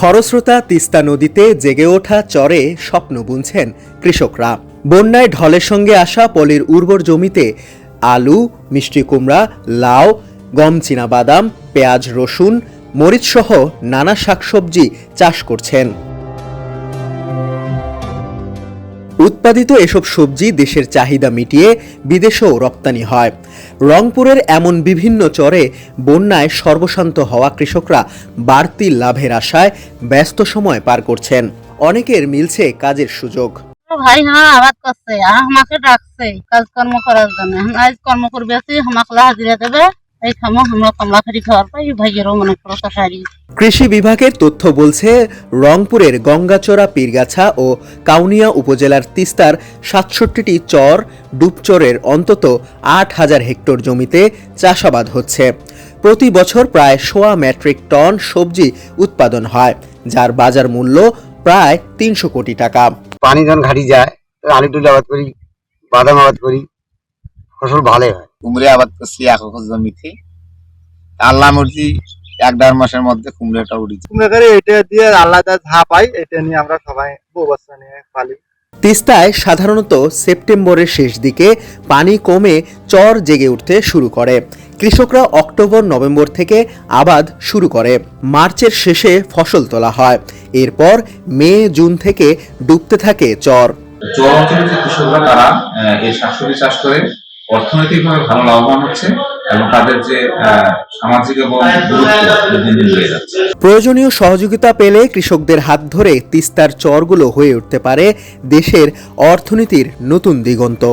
খরস্রোতা তিস্তা নদীতে জেগে ওঠা চরে স্বপ্ন বুনছেন কৃষকরা। বন্যায় ঢলের সঙ্গে আসা পলির উর্বর জমিতে আলু, মিষ্টি কুমড়া, লাউ, গম বাদাম পেঁয়াজ, রসুন, মরিচসহ নানা শাকসবজি চাষ করছেন। উৎপাদিত এসব সবজি দেশের চাহিদা মিটিয়ে বিদেশেও রপ্তানি হয়। রংপুরের এমন বিভিন্ন চরে বন্যায় সর্বশান্ত হওয়া কৃষকরা বাড়তি লাভের আশায় ব্যস্ত সময় পার করছেন। অনেকের মিলছে কাজের সুযোগ। ভাই হ্যাঁ আবাদ করছে। আমাকে ডাকছে কাজকর্ম করার জন্য। আজ কর্ম করবে আমাকে হাজিরা দেবে। মনে কৃষি বিভাগের তথ্য বলছে রংপুরের গঙ্গাচড়া পীরগাছা ও কাউনিয়া উপজেলার তিস্তার সাতষট্টিটি চর ডুবচরের অন্তত আট হাজার হেক্টর জমিতে চাষাবাদ হচ্ছে। প্রতি বছর প্রায় সোয়া মেট্রিক টন সবজি উৎপাদন হয় যার বাজার মূল্য প্রায় তিনশো কোটি টাকা। পানি যখন ঘাটি যায় আলু টুলু আবাদ করি বাদাম আবাদ করি ফসল ভালোই হয়। কুমড়ে আবাদ করছি এক একর জমিতে। আল্লাহ মর্জি এক দেড় মাসের মধ্যে কুমড়োটা উঠেছে এটা দিয়ে আল্লাহ যা যা পাই এটা নিয়ে আমরা সবাই বউ বাচ্চা নিয়ে পালি। তিস্তায় সাধারণত সেপ্টেম্বরের শেষ দিকে পানি কমে চর জেগে উঠতে শুরু করে। কৃষকরা অক্টোবর নভেম্বর থেকে আবাদ শুরু করে। মার্চের শেষে ফসল তোলা হয়। এরপর মে জুন থেকে ডুবতে থাকে চর। চর অঞ্চলের যে কৃষকরা তারা এই শাকসবজি চাষ করে। অর্থনৈতিকভাবে ভালো লাভবান হচ্ছে এবং তাদের যে সামাজিক এবং প্রয়োজনীয় সহযোগিতা পেলে কৃষকদের হাত ধরে তিস্তার চরগুলো হয়ে উঠতে পারে দেশের অর্থনীতির নতুন দিগন্ত।